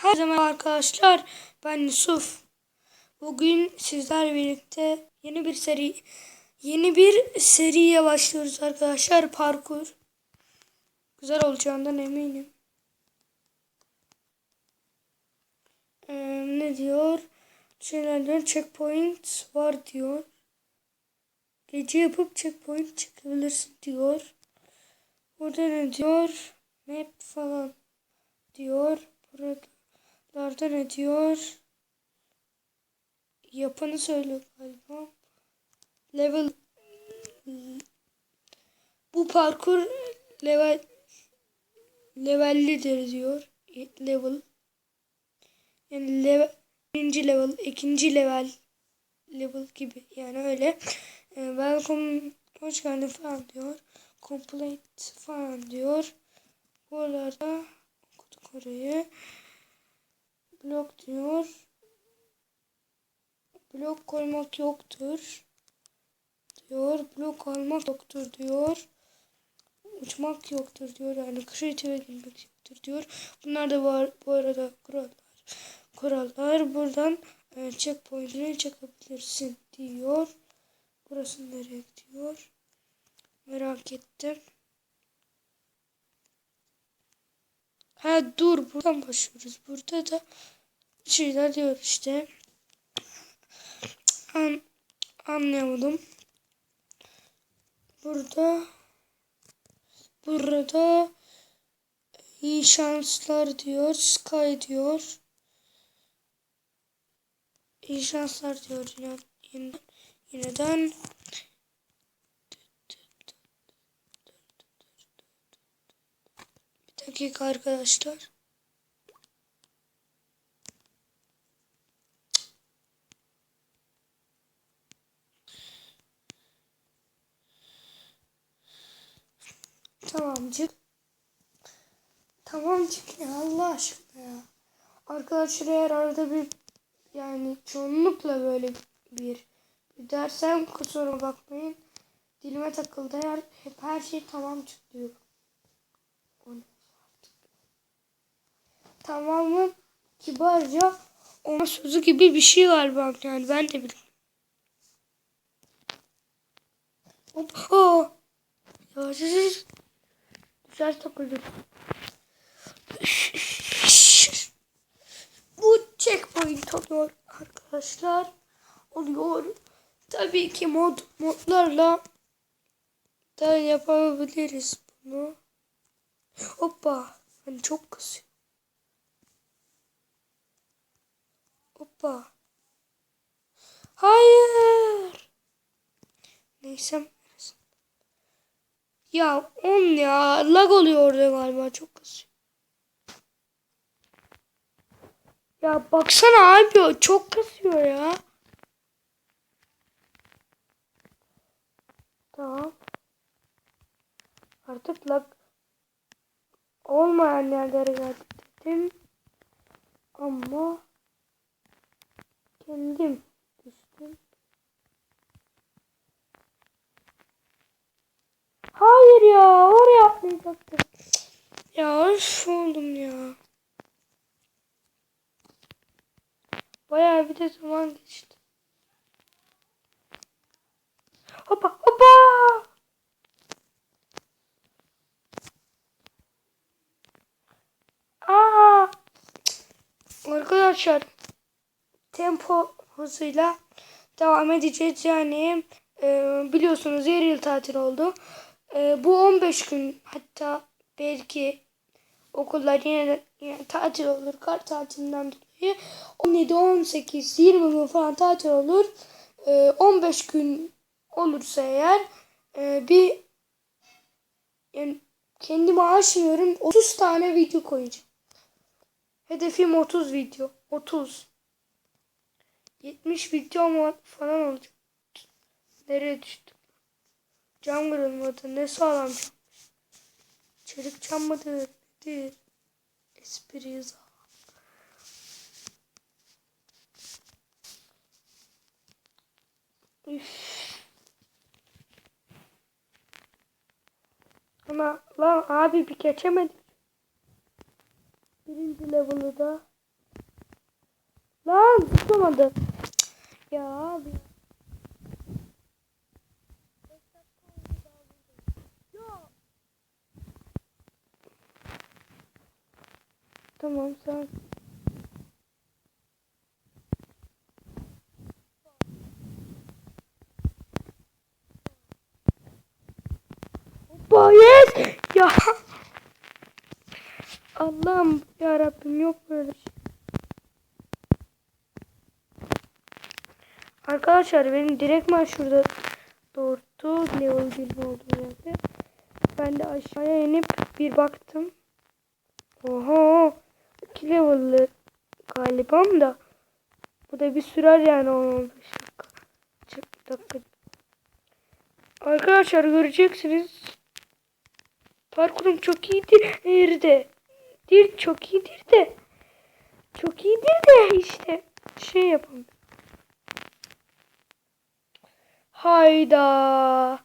Her zaman arkadaşlar ben Yusuf. Bugün sizler birlikte yeni bir seri yeni bir seriye başlıyoruz arkadaşlar parkur. Güzel olacağından eminim. Ee, ne diyor? Şeylerden checkpoint var diyor. Gece yapıp checkpoint çıkabilirsin diyor. Burada ne diyor? Map falan diyor. Buralarda ne diyor? Yapanı söylüyor galiba. Level bu parkur level levellidir diyor. Level yani level birinci level, ikinci level level gibi yani öyle. E, welcome hoş geldin falan diyor. Complete falan diyor. Buralarda okuduk orayı. Blok diyor. Blok koymak yoktur. Diyor. Blok almak yoktur diyor. Uçmak yoktur diyor. Yani kreative girmek yoktur diyor. Bunlar da var bu arada kurallar. Kurallar. Buradan e, checkpoint'ini çekebilirsin diyor. Burası nereye gidiyor? Merak ettim. Ha dur buradan başlıyoruz. Burada da şeyler diyor işte. An anlayamadım. Burada burada iyi şanslar diyor. Sky diyor. İyi şanslar diyor yine, yine yineden. Dakika arkadaşlar. Tamamcık. Tamamcık ya Allah aşkına ya. Arkadaşlar eğer arada bir yani çoğunlukla böyle bir, bir dersem kusura bakmayın. Dilime takıldı her, hep her şey tamam ne artık. Tamamı kibarca ona sözü gibi bir şey galiba yani ben de bilmiyorum. Hop oh. Yavaş Güzel takıldım. Bu checkpoint oluyor arkadaşlar. Oluyor. Tabii ki mod modlarla da yapabiliriz bunu. Hoppa. Hani çok kısıyor. Hoppa. Hayır. Neyse. Ya on ya. Lag oluyor orada galiba. Çok kısıyor. Ya baksana abi çok kasıyor ya. Tamam. Artık lag olmayan yerlere geldik dedim. Ama kendim düştüm. Hayır ya oraya atlayacaktım. Ya üf oldum ya. Bayağı bir de zaman geçti. Hoppa hoppa. Aa. Arkadaşlar tempo hızıyla devam edeceğiz. Yani e, biliyorsunuz yer yıl tatil oldu. E, bu 15 gün hatta belki okullar yine, yine tatil olur. Kar tatilinden dolayı 17, 18, 20 gün falan tatil olur. E, 15 gün olursa eğer e, bir yani kendimi aşmıyorum 30 tane video koyacağım. Hedefim 30 video. 30. 70 video falan olacak. Nereye düştüm? Cam kırılmadı. Ne sağlam cam. Çelik cam mıdır? Nedir? Espri yazalım. Üff. Ama lan abi bir geçemedik. Birinci level'ı da Lan tutamadı. Ya abi. Tamam sen. Hoppa yes! Ya. Allah'ım ya Rabbim yok böyle şey. Arkadaşlar benim direktman şurada doğurttu level 1 olduğu yerde. Ben de aşağıya inip bir baktım. Oho. 2 level'lı galibam da. Bu da bir sürer yani 10-15 dakika. Çık dakika. Arkadaşlar göreceksiniz. Parkurum çok iyidir. Nerede? Dir çok iyidir de. Çok iyidir de işte şey yapalım. Hayda.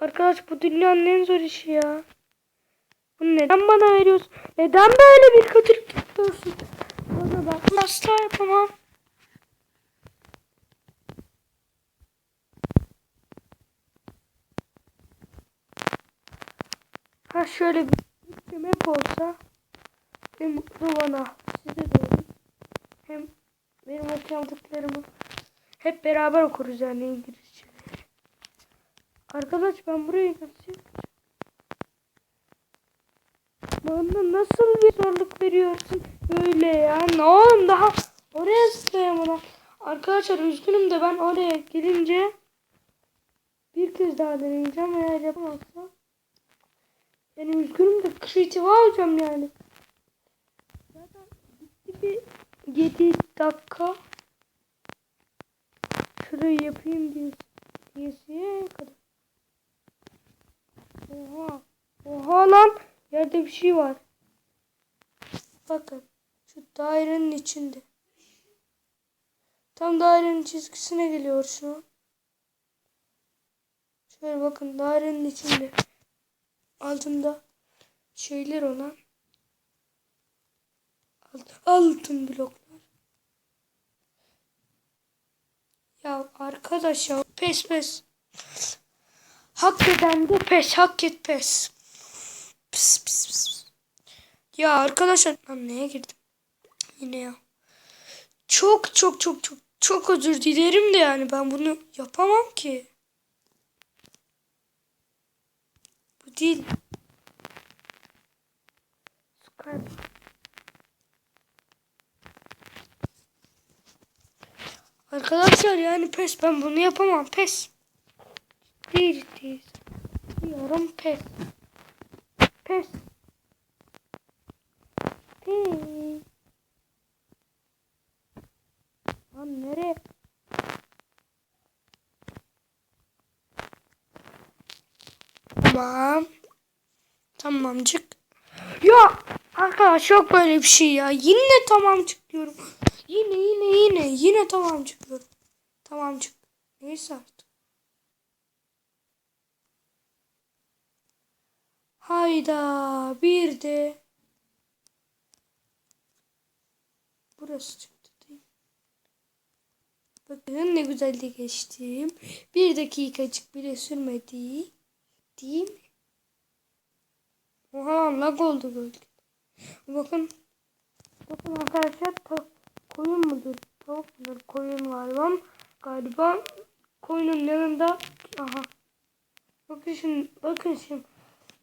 Arkadaş bu dünyanın en zor işi ya. Bunu neden bana veriyorsun? Neden böyle bir kötülük yapıyorsun? Bana bak. Asla yapamam. Ha şöyle bir map olsa ne mutlu bana. Size de olur. Hem benim okuyamadiklerimi hep beraber okuruz yani İngilizce. Arkadaş ben burayı nasıl? Bana nasıl bir zorluk veriyorsun böyle ya? Ne oğlum daha oraya zıplayamadım. Arkadaşlar üzgünüm de ben oraya gelince bir kez daha deneyeceğim eğer yapamazsam. Yani üzgünüm de kreatif alacağım yani. Zaten bitti bir 7 dakika. Şurayı yapayım diye diyesiye kadar. Oha. Oha lan. Yerde bir şey var. Bakın. Şu dairenin içinde. Tam dairenin çizgisine geliyor şu an. Şöyle bakın dairenin içinde. Altında şeyler olan alt- altın bloklar. Ya arkadaş ya pes pes. Hak eden de pes hak et pes. Pis, pis, pis. Ya arkadaşlar ben neye girdim? Yine ya. Çok çok çok çok çok özür dilerim de yani ben bunu yapamam ki. Bu değil. Skype. Arkadaşlar yani pes ben bunu yapamam pes. Değil değil. Diyorum pes. Pes. Pes. Lan nereye? Tamam. Tamamcık. Ya arkadaş yok böyle bir şey ya. Yine tamamcık diyorum. Yine yine yine yine tamamcık diyorum. Tamamcık. Neyse artık. Hayda bir de burası çıktı değil? Bakın ne güzel de geçtim. Bir dakikacık bile sürmedi. Değil mi? Oha lag oldu böyle. Bakın. Bakın arkadaşlar ta- koyun mudur? Tavuk mudur? Koyun galiba. Galiba koyunun yanında aha. Bakın şimdi bakın şimdi.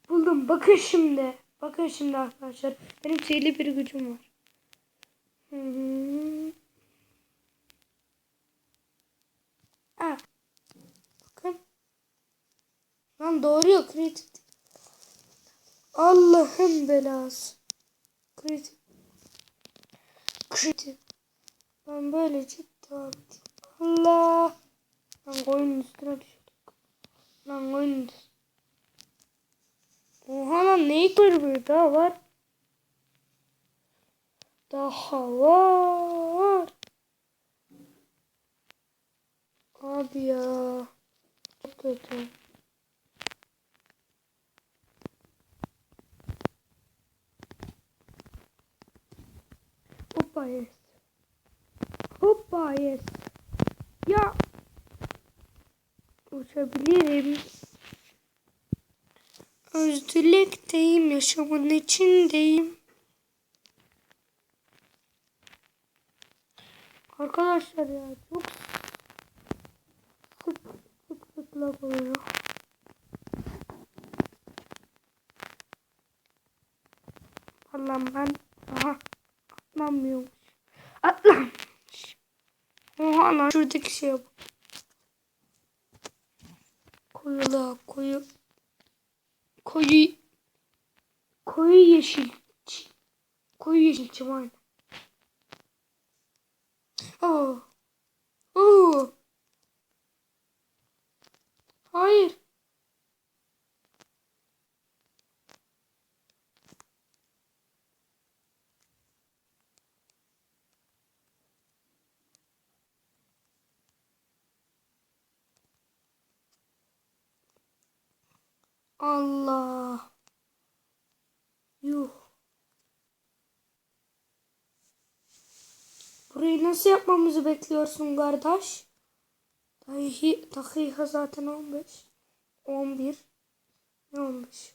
Buldum bakın şimdi. Bakın şimdi arkadaşlar. Benim sihirli bir gücüm var. Hı hı. Bakın. Lan doğru yok kritik. Allah'ın belası. Kritik. Kritik. Ben böylece devam edeyim. Allah. Lan koyunun üstüne düştük. Lan koyunun üstüne. Oha lan neyi burada daha var. Daha var. Abi ya. Çok kötü. Hoppa yes. Hoppa yes. Ya. Uçabilirim. Özgürlükteyim. Yaşamın içindeyim. Arkadaşlar ya çok sık sık sık lag oluyor. Allah'ım ben aha atlanmıyormuş. Atlanmış. Oha lan şuradaki şeye bak. Koyula koyu koyu koyu yeşil koyu yeşil çim aynı. Oo. Oo. Hayır. Allah. Yuh. Burayı nasıl yapmamızı bekliyorsun kardeş? Dahi, dakika zaten 15. 11. Ne 15?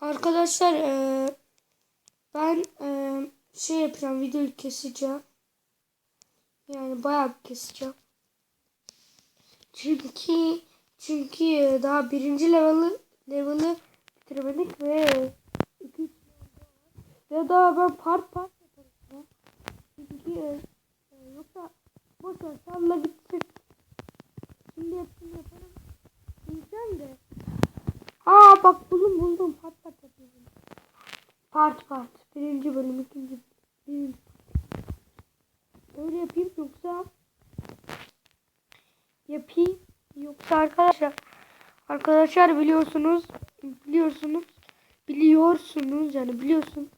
Arkadaşlar eee, ben eee, şey yapacağım videoyu keseceğim. Yani bayağı keseceğim. Çünkü çünkü e, daha birinci level'ı level'ı bitiremedik ve iki ya da ben part part yaparım ya. Çünkü e, e, yoksa boş ver salla gitsin. Şimdi hepsini yaparım. Diyeceğim de. Aa bak buldum buldum part part yapıyorum. Part part. Birinci bölüm ikinci bölüm. Birinci. Öyle yapayım yoksa yapayım. Yoksa arkadaşlar arkadaşlar biliyorsunuz biliyorsunuz biliyorsunuz yani biliyorsun.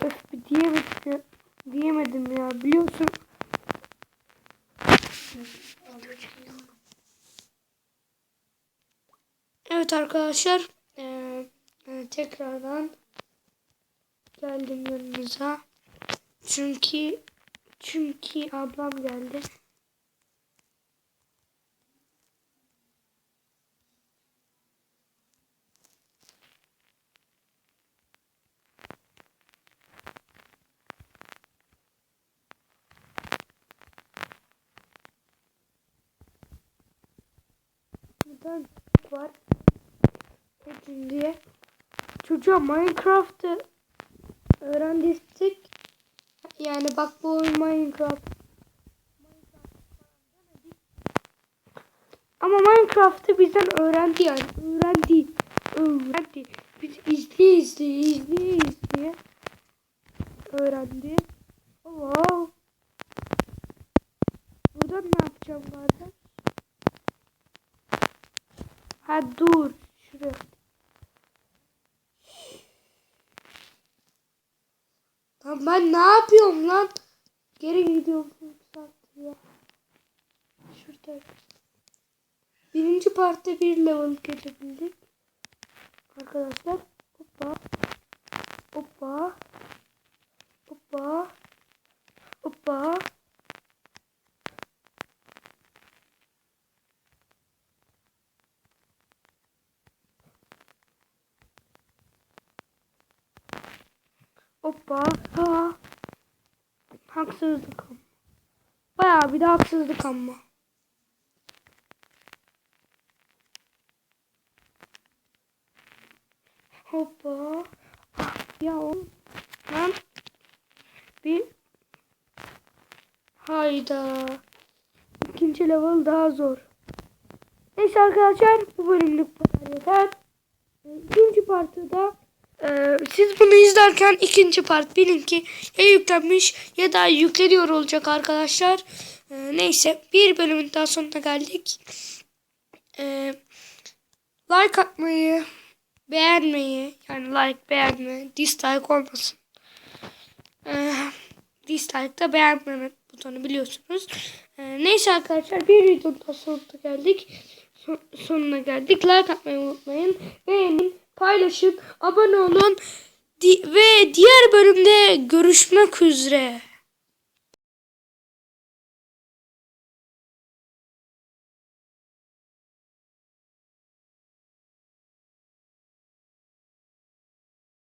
Öf diyemedim diyemedim ya biliyorsun. Evet arkadaşlar eee, e, tekrardan geldim yanınıza. Çünkü çünkü ablam geldi. Çocuk var. Edin diye. Çocuğa Minecraft'ı öğrendirdik. Yani bak bu oyun Minecraft. Ama Minecraft'ı bizden öğrendi yani. Öğrendi. Öğrendi. Biz izleye izleye izleye izleye öğrendi. Wow. Buradan ne yapacağım zaten? Ha dur. Şuraya. Lan ben ne yapıyorum lan? Geri gidiyorum. Ya. Şurada. Birinci partta bir level geçebildik. Arkadaşlar. Hoppa. Hoppa. Hoppa. Hoppa. Hoppa. Ha. Haksızlık ama. Bayağı bir de haksızlık ama. Hoppa. Ya oğlum. Lan. Bir. Hayda. İkinci level daha zor. Neyse arkadaşlar bu bölümlük bu kadar yeter. Ee, İkinci partı da ee, siz bunu izlerken ikinci part benimki ya yüklenmiş ya da yükleniyor olacak arkadaşlar. Ee, neyse bir bölümün daha sonuna geldik. Ee, like atmayı, beğenmeyi yani like beğenme, dislike olmasın. Ee, dislike da beğenmeme butonu biliyorsunuz. Ee, neyse arkadaşlar bir videonun daha sonuna geldik. Son- sonuna geldik. Like atmayı unutmayın. Beğenin, paylaşın, abone olun. Ve diğer bölümde görüşmek üzere.